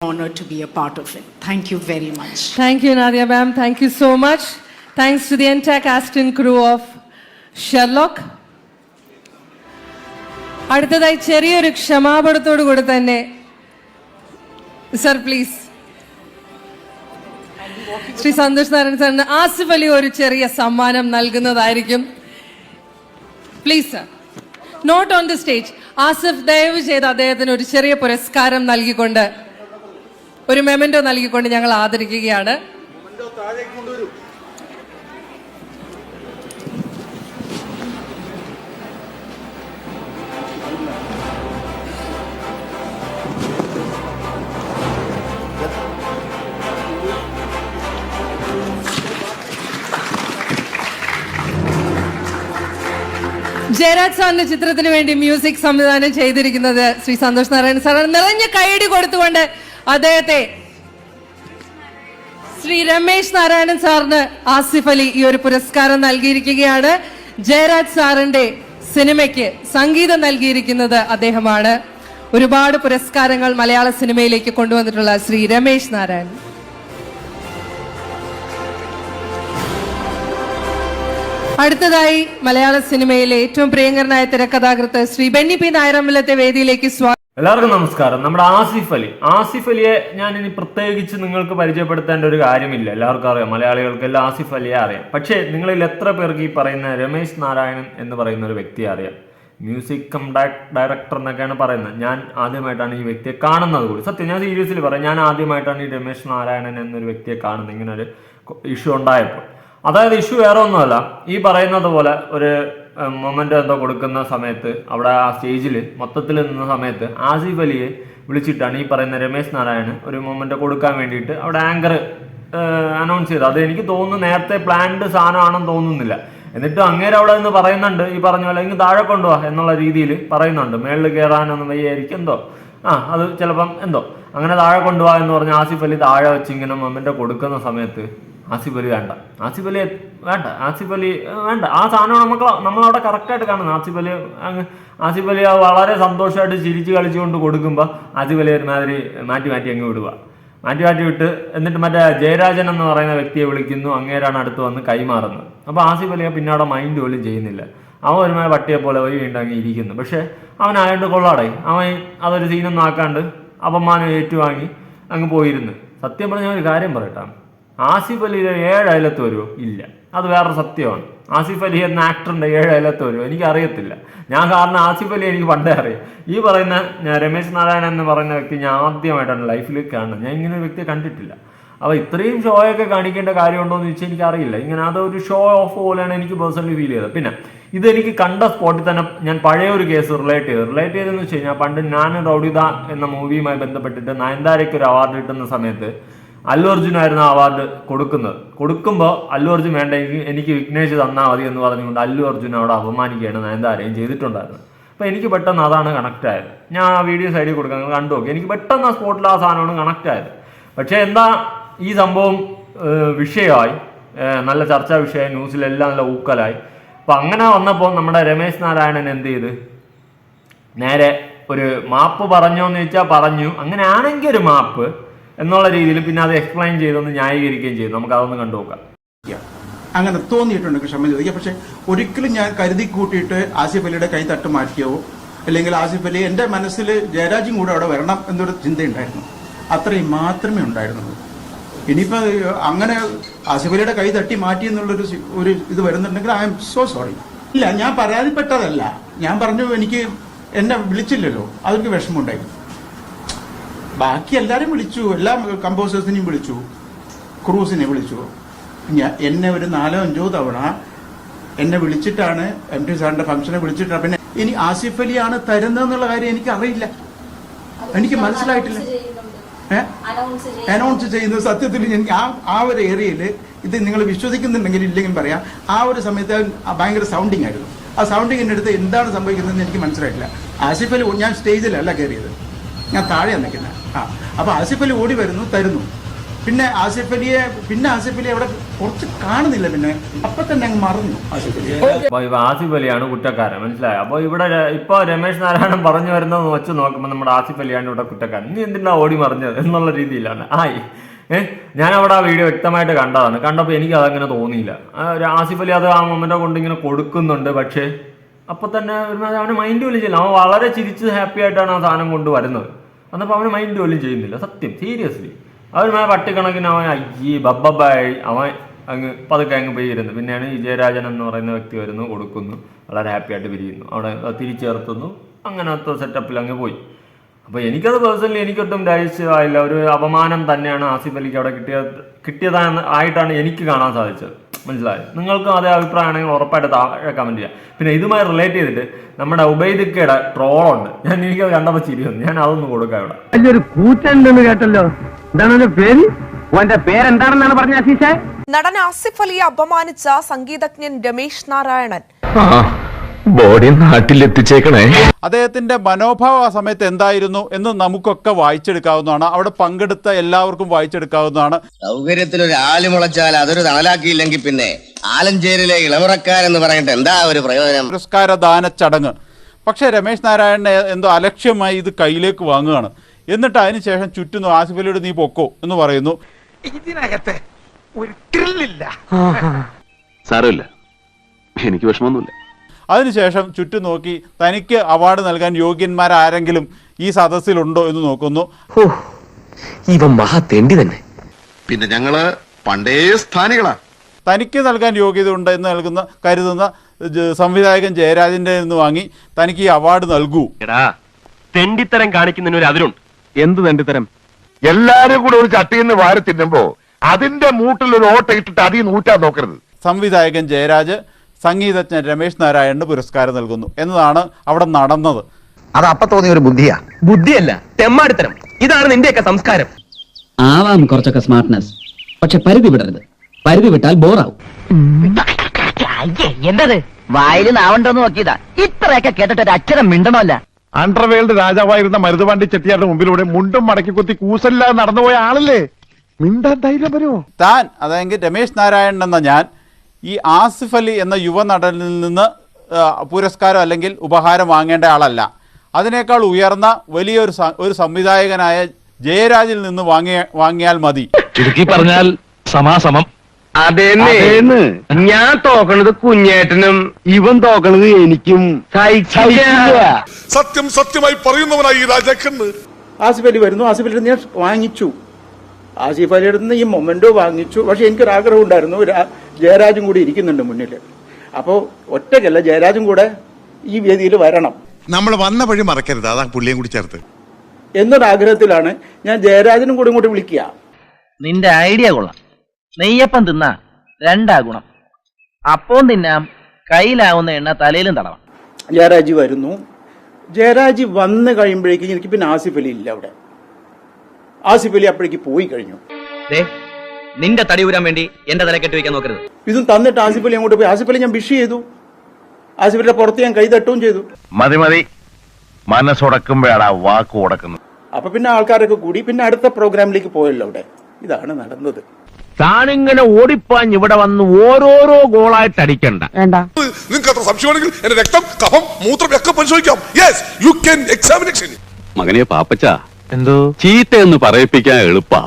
honored to be a part of it. Thank you very much. Thank you, Nadia ma'am. Thank you so much. Thanks to the entire cast and crew of Sherlock. അടുത്തതായി ചെറിയൊരു ക്ഷമാപണത്തോടു കൂടി തന്നെ sir please Shri Santhosh Narayanan സാറിന് ആസിഫ് അലി ഒരു ചെറിയ സമ്മാനം നൽകുന്നതായിരിക്കും please sir note on the stage Asif ദയവ് ചെയ്ത് അദ്ദേഹത്തിന് ഒരു ചെറിയ പുരസ്കാരം നൽകിക്കൊണ്ട് ഒരു മെമന്റോ നൽകിക്കൊണ്ട് ഞങ്ങൾ ആദരിക്കുകയാണ്. ജയരാജ് സാറിന്റെ ചിത്രത്തിന് വേണ്ടി മ്യൂസിക് സംവിധാനം ചെയ്തിരിക്കുന്നത് ശ്രീ സന്തോഷ് നാരായണൻ സാർ നിറഞ്ഞ കൈയടി കൊടുത്തുകൊണ്ട് അദ്ദേഹത്തെ ശ്രീ രമേശ് നാരായണൻ സാറിന് ആസിഫ് അലി ഈ ഒരു പുരസ്കാരം നൽകിയിരിക്കുകയാണ്. ജയരാജ് സാറിന്റെ സിനിമയ്ക്ക് സംഗീതം നൽകിയിരിക്കുന്നത് അദ്ദേഹമാണ്. ഒരുപാട് പുരസ്കാരങ്ങൾ മലയാള സിനിമയിലേക്ക് കൊണ്ടുവന്നിട്ടുള്ള ശ്രീ രമേശ് നാരായണൻ അടുത്തതായി മലയാള സിനിമയിലെ ഏറ്റവും പ്രിയങ്കരനായ തിരക്കഥാകൃത്ത് ശ്രീ ബെന്നി പി നായരമ്പലത്തെ വേദിയിലേക്ക് സ്വാഗതം എല്ലാവർക്കും നമസ്കാരം. നമ്മുടെ ആസിഫ് അലി. ആസിഫ് അലിയെ ഞാൻ ഇനി പ്രത്യേകിച്ച് നിങ്ങൾക്ക് പരിചയപ്പെടുത്തേണ്ട ഒരു കാര്യമില്ല. എല്ലാവർക്കും അറിയാം. മലയാളികൾക്ക് എല്ലാം ആസിഫ് അലിയെ അറിയാം. പക്ഷേ നിങ്ങളിൽ എത്ര പേർക്ക് ഈ പറയുന്ന രമേശ് നാരായണൻ എന്ന് പറയുന്ന ഒരു വ്യക്തിയെ അറിയാം? മ്യൂസിക് കം ഡയറക്ടർ എന്നൊക്കെയാണ് പറയുന്നത്. ഞാൻ ആദ്യമായിട്ടാണ് ഈ വ്യക്തിയെ കാണുന്നത് കൂടി. സത്യം ഞാൻ സീരിയസിൽ പറയാം. ഞാൻ ആദ്യമായിട്ടാണ് ഈ രമേശ് നാരായണൻ എന്നൊരു വ്യക്തിയെ കാണുന്നത്. ഇങ്ങനൊരു ഇഷ്യൂ ഉണ്ടായപ്പോൾ. അതായത് ഇഷ്യൂ വേറെ ഒന്നുമല്ല. ഈ പറയുന്നത് പോലെ ഒരു മൊമെന്റ് എന്തോ കൊടുക്കുന്ന സമയത്ത് അവിടെ ആ സ്റ്റേജിൽ മൊത്തത്തിൽ നിന്ന സമയത്ത് ആസിഫ് അലിയെ വിളിച്ചിട്ടാണ് ഈ പറയുന്ന രമേശ് നാരായണൻ ഒരു മൊമെന്റ് കൊടുക്കാൻ വേണ്ടിയിട്ട് അവിടെ ആങ്കർ അനൗൺസ് ചെയ്തത്. അത് എനിക്ക് തോന്നുന്നു നേരത്തെ പ്ലാൻഡ് സാധനമാണെന്ന് തോന്നുന്നില്ല. എന്നിട്ട് അങ്ങേരെ അവിടെ നിന്ന് പറയുന്നുണ്ട് ഈ പറഞ്ഞ പോലെ ഇങ്ങ് താഴെ കൊണ്ടുപോവാ എന്നുള്ള രീതിയിൽ പറയുന്നുണ്ട്. മേളിൽ കയറാനൊന്നും വയ്യായിരിക്കും എന്തോ. ആ അത് ചിലപ്പം എന്തോ. അങ്ങനെ താഴെ കൊണ്ടുപോവാ എന്ന് പറഞ്ഞ് ആസിഫ് അലി താഴെ വെച്ച് ഇങ്ങനെ മൊമെന്റ് കൊടുക്കുന്ന സമയത്ത് ആസിഫ് അലി വേണ്ട. ആസിഫ് അലി വേണ്ട. ആസിഫ് അലി വേണ്ട. ആ സാധനം നമുക്ക് നമ്മളവിടെ കറക്റ്റായിട്ട് കാണുന്നത്. ആസിഫ് അലി അങ്ങ് ആസിഫ് അലി വളരെ സന്തോഷമായിട്ട് ചിരിച്ച് കളിച്ചുകൊണ്ട് കൊടുക്കുമ്പോൾ ആസിഫ് അലി ഒരുമാതിരി മാറ്റി മാറ്റി അങ്ങ് വിടുക. മാറ്റി മാറ്റി വിട്ട് എന്നിട്ട് മറ്റേ ജയരാജൻ എന്ന് പറയുന്ന വ്യക്തിയെ വിളിക്കുന്നു. അങ്ങേരാണ് അടുത്ത് വന്ന് കൈമാറുന്നത്. അപ്പോൾ ആസിഫ് അലിയെ പിന്നെ അവിടെ മൈൻഡ് പോലും ചെയ്യുന്നില്ല. അവൻ ഒരുമാതിരി പട്ടിയെ പോലെ വഴി വീണ്ടും അങ്ങ് ഇരിക്കുന്നു. പക്ഷേ അവനായോണ്ട് കൊള്ളാടേ അവൻ അതൊരു സീനൊന്നും ആക്കാണ്ട് അപമാനം ഏറ്റുവാങ്ങി അങ്ങ് പോയിരുന്നു. സത്യം പറഞ്ഞ ഒരു കാര്യം പറയട്ടാ. ആസിഫ് അലിയുടെ ഏഴ് അയലത്ത് വരുമോ ഇല്ല. അത് വേറൊരു സത്യമാണ്. ആസിഫ് അലി എന്ന ആക്ടറിന്റെ ഏഴ് അയലത്ത് വരുമോ എനിക്ക് അറിയത്തില്ല ഞാൻ കാരണം ആസിഫ് അലി എനിക്ക് പണ്ടേ അറിയാം. ഈ പറയുന്ന രമേശ് നാരായണൻ എന്ന് പറയുന്ന വ്യക്തി ഞാൻ ആദ്യമായിട്ടാണ് ലൈഫിൽ കാണുന്നത്. ഞാൻ ഇങ്ങനെ വ്യക്തിയെ കണ്ടിട്ടില്ല. അപ്പോൾ ഇത്രയും ഷോയൊക്കെ കാണിക്കേണ്ട കാര്യമുണ്ടോ എന്ന് ചോദിച്ചാൽ എനിക്കറിയില്ല. ഇങ്ങനെ അതൊരു ഷോ ഓഫ് പോലെയാണ് എനിക്ക് പേഴ്സണലി ഫീൽ ചെയ്തത്. പിന്നെ ഇതെനിക്ക് കണ്ട സ്പോട്ടിൽ തന്നെ ഞാൻ പഴയ ഒരു കേസ് റിലേറ്റ് ചെയ്തു. റിലേറ്റ് ചെയ്തതെന്ന് വെച്ച് കഴിഞ്ഞാൽ പണ്ട് ഞാൻ റൗഡിത എന്ന മൂവിയുമായി ബന്ധപ്പെട്ടിട്ട് നയൻതാരയ്ക്ക് ഒരു അവാർഡ് കിട്ടുന്ന സമയത്ത് അല്ലു അർജുനായിരുന്നു ആ അവാർഡ് കൊടുക്കുന്നത്. കൊടുക്കുമ്പോൾ അല്ലു അർജുൻ വേണ്ട എനിക്ക് വിഘ്നേഷ് തന്നാൽ മതി എന്ന് പറഞ്ഞുകൊണ്ട് അല്ലു അർജുൻ അവിടെ അപമാനിക്കുകയാണ് നയൻതാരയും ചെയ്തിട്ടുണ്ടായിരുന്നു അപ്പോൾ എനിക്ക് പെട്ടെന്ന് അതാണ് കണക്റ്റ് ആയത്. ഞാൻ ആ വീഡിയോ സൈഡിൽ കൊടുക്കാൻ കണ്ടു നോക്കി. എനിക്ക് പെട്ടെന്ന് ആ സ്പോട്ടിൽ ആ സാധനമാണ് കണക്റ്റ് ആയത്. പക്ഷേ എന്താ ഈ സംഭവം വിഷയമായി. നല്ല ചർച്ചാ വിഷയമായി ന്യൂസിലെല്ലാം നല്ല ഊക്കലായി. അപ്പം അങ്ങനെ വന്നപ്പോൾ നമ്മുടെ രമേശ് നാരായണൻ എന്ത് ചെയ്ത്? നേരെ ഒരു മാപ്പ് പറഞ്ഞോ എന്ന് ചോദിച്ചാൽ പറഞ്ഞു. അങ്ങനെ ആണെങ്കിൽ ഒരു മാപ്പ് എന്നുള്ള രീതിയിൽ പിന്നെ അത് എക്സ്പ്ലെയിൻ ചെയ്തൊന്ന് ന്യായീകരിക്കുകയും ചെയ്തു. നമുക്ക് അതൊന്ന് കണ്ടു നോക്കാം. അങ്ങനെ തോന്നിയിട്ടുണ്ട് ക്ഷമ ചോദിക്കുക. പക്ഷെ ഒരിക്കലും ഞാൻ കരുതി കൂട്ടിയിട്ട് ആസിഫ് അലിയുടെ കൈ തട്ട് മാറ്റിയോ? അല്ലെങ്കിൽ ആസിഫ് അലി എന്റെ മനസ്സിൽ ജയരാജും കൂടെ അവിടെ വരണം എന്നൊരു ചിന്തയുണ്ടായിരുന്നു. അത്രയും മാത്രമേ ഉണ്ടായിരുന്നുള്ളൂ. ഇനിയിപ്പോ അങ്ങനെ ആസിഫ് അലിയുടെ കൈ തട്ടി മാറ്റി എന്നുള്ളൊരു ഒരു ഇത് വരുന്നുണ്ടെങ്കിൽ ഐ എം സോ സോറി. ഇല്ല ഞാൻ പരാതിപ്പെട്ടതല്ല. ഞാൻ പറഞ്ഞു എനിക്ക് എന്നെ വിളിച്ചില്ലല്ലോ. അതൊക്കെ വിഷമമുണ്ടായി ബാക്കി എല്ലാരും വിളിച്ചു. എല്ലാ കമ്പോസേഴ്സിനെയും വിളിച്ചു. ക്രൂസിനെ വിളിച്ചു. ഞാൻ എന്നെ ഒരു നാലോ അഞ്ചോ തവണ എന്നെ വിളിച്ചിട്ടാണ് എം ടി സാറിന്റെ ഫംഗ്ഷനെ വിളിച്ചിട്ടാണ് പിന്നെ ഇനി ആസിഫ് അലി അലിയാണ് തരുന്നതെന്നുള്ള കാര്യം എനിക്ക് അറിയില്ല. എനിക്ക് മനസ്സിലായിട്ടില്ല. ഏ? അനൗൺസ് ചെയ്യുന്ന സത്യത്തിൽ എനിക്ക് ആ ആ ഒരു ഏരിയയിൽ ഇത് നിങ്ങൾ വിശ്വസിക്കുന്നുണ്ടെങ്കിൽ ഇല്ലെങ്കിൽ പറയാം. ആ ഒരു സമയത്ത് ഭയങ്കര സൗണ്ടിങ് ആയിരുന്നു. ആ സൗണ്ടിങ്ങിന്റെ അടുത്ത് എന്താണ് സംഭവിക്കുന്നതെന്ന് എനിക്ക് മനസ്സിലായിട്ടില്ല. ആസിഫ് അലി ഞാൻ സ്റ്റേജിലല്ല കയറിയത് ഞാൻ താഴെ നിൽക്കുന്നത് ആ അപ്പോൾ ആസിഫ് അലി ഓടി വരുന്നു തരുന്നു. പിന്നെ ആസിഫ് അലിയെ പിന്നെ ആസിഫ് അലി അവിടെ കുറച്ച് കാണുന്നില്ല പിന്നെ. അപ്പൊ തന്നെ അങ്ങ് മറന്നു ആസിഫ് അലി അപ്പൊ ആസിഫ് അലിയാണ് കുറ്റക്കാരൻ മനസ്സിലായോ? അപ്പൊ ഇവിടെ ഇപ്പൊ രമേശ് നാരായണൻ പറഞ്ഞു വരുന്നത് വെച്ച് നോക്കുമ്പോൾ നമ്മുടെ ആസിഫ് അലിയാണ് ഇവിടെ കുറ്റക്കാരൻ. നീ എന്തിനാ ഓടി മറിഞ്ഞത് എന്നുള്ള രീതിയിലാണ്. ആയി. ഏഹ് ഞാൻ അവിടെ ആ വീഡിയോ വ്യക്തമായിട്ട് കണ്ടതാണ്. കണ്ടപ്പോൾ എനിക്ക് അതങ്ങനെ തോന്നിയില്ല. ആസിഫ് അലി അത് ആ മൊമെന്റോ കൊണ്ട് ഇങ്ങനെ കൊടുക്കുന്നുണ്ട് പക്ഷേ അപ്പൊ തന്നെ അവന് മൈൻഡ് വിളിച്ചില്ല അവൻ വളരെ ചിരിച്ച് ഹാപ്പി ആയിട്ടാണ് ആ സാധനം കൊണ്ട് വരുന്നത് എന്നപ്പോൾ അവന് മൈൻഡ് പോലും ചെയ്യുന്നില്ല സത്യം സീരിയസ്ലി അവൻ ആ പട്ടിക്കണക്കിന് അവൻ അയ്യേ ബബ്ബായി അവൻ അങ്ങ് പതുക്കെ അങ്ങ് പോയിരുന്നു. പിന്നെയാണ് വിജയരാജൻ എന്ന് പറയുന്ന വ്യക്തി വരുന്നു കൊടുക്കുന്നു വളരെ ഹാപ്പി ആയിട്ട് പിരിയുന്നു. അവിടെ തിരിച്ചേർത്തുന്നു അങ്ങനത്തെ സെറ്റപ്പിൽ അങ്ങ് പോയി. അപ്പോൾ എനിക്കത് പേഴ്സണലി എനിക്കൊട്ടും രാജ്യമായില്ല ഒരു അപമാനം തന്നെയാണ് ആസിഫ് അലിക്ക് അവിടെ കിട്ടിയ കിട്ടിയതാണ് ആയിട്ടാണ് എനിക്ക് കാണാൻ സാധിച്ചത്. മനസ്സിലായി? നിങ്ങൾക്കും അതേ അഭിപ്രായമാണെങ്കിൽ ഉറപ്പായിട്ട് താഴെ കമന്റ് ചെയ്യാം. പിന്നെ ഇതുമായി റിലേറ്റ് ചെയ്തിട്ട് നമ്മുടെ ഉബൈദിക്കയുടെ ട്രോളുണ്ട് ഞാൻ എനിക്കത് കണ്ടപ്പോൾ ചിരി വന്നു. ഞാൻ അതൊന്ന് കൊടുക്കാം ഇവിടെ. വലിയൊരു കൂറ്റുണ്ടെന്ന് കേട്ടല്ലോ. എന്താണ് പേര്? പേരെന്താണെന്നാണ് പറഞ്ഞ നടൻ ആസിഫ് അലിയെ അപമാനിച്ച സംഗീതജ്ഞൻ രമേശ് നാരായണൻ. ബോഡി നാട്ടിലെത്തിച്ചേക്കണേ. അദ്ദേഹത്തിന്റെ മനോഭാവം ആ സമയത്ത് എന്തായിരുന്നു എന്ന് നമുക്കൊക്കെ വായിച്ചെടുക്കാവുന്നതാണ്. അവിടെ പങ്കെടുത്ത എല്ലാവർക്കും വായിച്ചെടുക്കാവുന്നതാണ്. സൗകര്യത്തിൽ ഒരു ആൽ മുളച്ചാൽ അതൊരു തണലാക്കിയില്ലെങ്കിൽ പിന്നെ ആലഞ്ചേരിലെ ഇളമുറക്കാരെന്ന് പറഞ്ഞിട്ട് എന്താ ഒരു പ്രയോജനം? പുരസ്കാര ദാന ചടങ്ങ്. പക്ഷേ രമേശ് നാരായണനെ എന്തോ അലക്ഷ്യമായി ഇത് കയ്യിലേക്ക് വാങ്ങുകയാണ്. എന്നിട്ട് അതിനുശേഷം ചുറ്റുന്നു ആസിഫ് അലിയോട് നീ പൊക്കോ എന്ന് പറയുന്നു. ഇതിനകത്തെ ഒരു ത്രില്ലില്ല സാരമില്ല. എനിക്ക് വിഷമമൊന്നുമില്ല. അതിനുശേഷം ചുറ്റും നോക്കി തനിക്ക് അവാർഡ് നൽകാൻ യോഗ്യന്മാരാരെങ്കിലും ഈ സദസ്സിലുണ്ടോ എന്ന് നോക്കുന്നു. ഇവൻ മഹാ തെണ്ടി തന്നെ. പിന്നെ ഞങ്ങൾ പണ്ടേ സ്ഥാനികളാ. തനിക്ക് നൽകാൻ യോഗ്യത ഉണ്ട് എന്ന് നൽകുന്ന കരുതുന്ന സംവിധായകൻ ജയരാജന്റെ നിന്ന് വാങ്ങി തനിക്ക് ഈ അവാർഡ് നൽകൂ. എടാ തെണ്ടിത്തരം കാണിക്കുന്നതിന് ഒരു അതിരുണ്ട്. എന്ത് തെണ്ടിത്തരം? എല്ലാരും കൂടെ ഒരു ചട്ടിയിൽ നിന്ന് വാരി തിന്നുമ്പോ അതിന്റെ മൂട്ടിൽ ഒരു ഓട്ട ഇട്ടിട്ട് അതിൽ നൂറ്റാൻ നോക്കരുത്. സംവിധായകൻ ജയരാജ് സംഗീതജ്ഞൻ രമേശ് നാരായണന് പുരസ്കാരം നൽകുന്നു. എന്നതാണ് അവിടെ നടന്നത്. അത് അപ്പൊ തോന്നിയ ഒരു ബുദ്ധിയാ. ബുദ്ധിയല്ല തെമ്മാടിത്തരം. ഇതാണ് നിന്റെയൊക്കെ സംസ്കാരം. ആവാം കുറച്ചൊക്കെ സ്മാർട്ട്നെസ് പക്ഷെ പരിധി വിടരുത്. പരിധി വിട്ടാൽ ബോറാവും എന്തത്? വായിൽ നാവണ്ടോന്ന് നോക്കിയതാ. ഇത്രയൊക്കെ കേട്ടിട്ട് ഒരു അക്ഷരം മിണ്ടണമല്ല. അണ്ടർവേൾഡ് രാജാവായിരുന്ന മരുതുപാണ്ടി ചെട്ടിയാരുടെ മുമ്പിലൂടെ മുണ്ടും മടക്കി കുത്തി കൂസല്ലാതെ നടന്നുപോയ ആളല്ലേ? മിണ്ടാൻ ധൈര്യം വരുമോ? താൻ അതായത് രമേശ് നാരായണൻ എന്ന ഞാൻ ഈ ആസിഫ് അലി എന്ന യുവനടനിൽ നിന്ന് പുരസ്കാരം അല്ലെങ്കിൽ ഉപഹാരം വാങ്ങേണ്ട ആളല്ല. അതിനേക്കാൾ ഉയർന്ന വലിയൊരു ഒരു സംവിധായകനായ ജയരാജിൽ നിന്ന് വാങ്ങിയ വാങ്ങിയാൽ മതി. ചുരുക്കി പറഞ്ഞാൽ സമാസമം. അതേന്ന്. ഞാൻ തോക്കണത് കുഞ്ഞേട്ടനും ഇവൻ തോക്കണത് എനിക്കും. സത്യം സത്യമായി പറയുന്നവനായി ഈ രാജാക്കന്ന് ആസിഫ് അലി വരുന്നു. ആസിഫ് അലി ഞാൻ വാങ്ങിച്ചു. ആസിഫ് അലിയുടെ നിന്ന് ഈ മൊമെന്റോ വാങ്ങിച്ചു. പക്ഷെ എനിക്കൊരു ആഗ്രഹം ഉണ്ടായിരുന്നു ജയരാജും കൂടി ഇരിക്കുന്നുണ്ട് മുന്നിൽ അപ്പോൾ ഒറ്റയ്ക്കല്ല ജയരാജും കൂടെ ഈ വേദിയിൽ വരണം. നമ്മൾ വന്ന വഴി മറക്കരുത്. അതാ പുള്ളിയും കൂടി ചേർത്ത്. എന്നൊരാഗ്രഹത്തിലാണ് ഞാൻ ജയരാജനും കൂടി ഇങ്ങോട്ട് വിളിക്കുക. നിന്റെ ഐഡിയ കൊള്ളാം. നെയ്യപ്പം തിന്നാ രണ്ടാ ഗുണം. അപ്പവും തിന്നാം കയ്യിലാവുന്ന എണ്ണ തലയിലും തടവാം. ജയരാജി വരുന്നു. ജയരാജി വന്നു കഴിയുമ്പോഴേക്കും എനിക്ക് പിന്നെ ആസിഫ് അലി ഇല്ല അവിടെ. ആസിഫ് അലി അപ്പോഴേക്ക് പോയി കഴിഞ്ഞു. നിന്റെ തടി ഊരാൻ വേണ്ടി എന്റെ തല കെട്ടി വെക്കാൻ നോക്കരുത്. ഇതും തന്നിട്ട് ആസിഫ് അലി അങ്ങോട്ട് പോയി. ആസിഫ് അലി ഞാൻ വിഷ് ചെയ്തു. ആസിഫ് അലിയുടെ പുറത്ത് ഞാൻ കൈ തട്ടുകയും ചെയ്തു. മതി മതി. മനസ്സുടക്കുമ്പോഴാണ് വാക്ക് ഉടക്കുന്നു അപ്പൊ പിന്നെ ആൾക്കാരൊക്കെ കൂടി പിന്നെ അടുത്ത പ്രോഗ്രാമിലേക്ക് പോയല്ലോ അവിടെ. ഇതാണ് നടന്നത്. താനിങ്ങനെ ഓടിപ്പാഞ്ഞ് ഇവിടെ വന്ന് ഓരോരോ ഗോളായിട്ട് അടിക്കണ്ട. നിങ്ങൾക്ക് അത്ര സംശയമാണെങ്കിൽ എന്റെ രക്തം കഫം മൂത്രം ഒക്കെ പരിശോധിക്കാം. യെസ് യു കെൻ എക്സാമിനേഷൻ മകനെ പാപ്പച്ച എന്തോ? ചീത്ത എന്ന് പറയിപ്പിക്കാൻ എളുപ്പാ.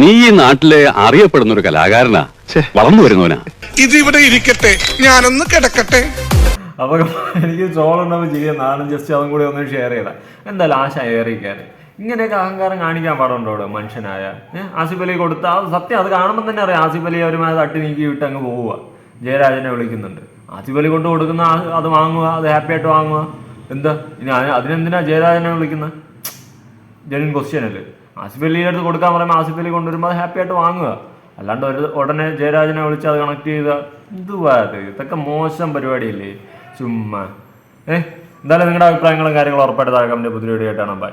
നീ ഈ നാട്ടിലെ അറിയപ്പെടുന്ന ഒരു കലാകാരനാ വളർന്നു വരുന്നവനാ. ഇത് ഇവിടെ ഇരിക്കട്ടെ. ഞാനൊന്ന് കിടക്കട്ടെ. അപ്പൊ എനിക്ക് ചോളുണ്ടപ്പോൾ ചെയ്യാൻ നാളും ജസ്റ്റ് അതും കൂടി ഒന്ന് ഷെയർ ചെയ്താൽ എന്തായാലും ആശ ഏറി കയറി. ഇങ്ങനെയൊക്കെ അഹങ്കാരം കാണിക്കാൻ പാടുണ്ടോ അവിടെ മനുഷ്യനായ? ആസിഫ് അലി കൊടുത്ത. അത് സത്യം. അത് കാണുമ്പോൾ തന്നെ അറിയാം. ആസിഫ് അലി അവരുമായി തട്ടി നീക്കി വിട്ട് അങ്ങ് പോവുക ജയരാജനെ വിളിക്കുന്നുണ്ട്. ആസിഫ് അലി കൊണ്ട് കൊടുക്കുന്ന അത് വാങ്ങുക അത് ഹാപ്പി ആയിട്ട് വാങ്ങുക എന്താ? ഇനി അതിന് അതിനെന്തിനാ ജയരാജനെ വിളിക്കുന്നത് ജെനുവിൻ ക്വസ്റ്റ്യൻ അല്ലേ? ആസിഫ് അലിയുടെ അടുത്ത് കൊടുക്കാൻ പറയുമ്പോൾ ആസിഫ് അലി കൊണ്ടുവരുമ്പോൾ അത് ഹാപ്പി ആയിട്ട് വാങ്ങുക. അല്ലാണ്ട് ഒരു ഉടനെ ജയരാജനെ വിളിച്ച് അത് കണക്ട് ചെയ്ത എന്തുവാ ഇതൊക്കെ മോശം പരിപാടിയല്ലേ? ചുമ്മാ. ഏഹ് എന്തായാലും നിങ്ങളുടെ അഭിപ്രായങ്ങളും കാര്യങ്ങളും ഉറപ്പായിട്ട് താഴെ കമ്പനി പുതിയ വീഡിയോ ആയിട്ടാണ് ബൈ